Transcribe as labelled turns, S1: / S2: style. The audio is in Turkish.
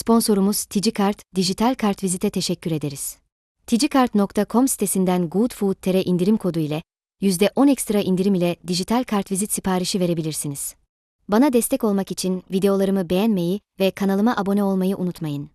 S1: Sponsorumuz Ticikart, dijital kartvizite teşekkür ederiz. Ticikart.com sitesinden GoodFood indirim kodu ile %10 ekstra indirim ile dijital kartvizit siparişi verebilirsiniz. Bana destek olmak için videolarımı beğenmeyi ve kanalıma abone olmayı unutmayın.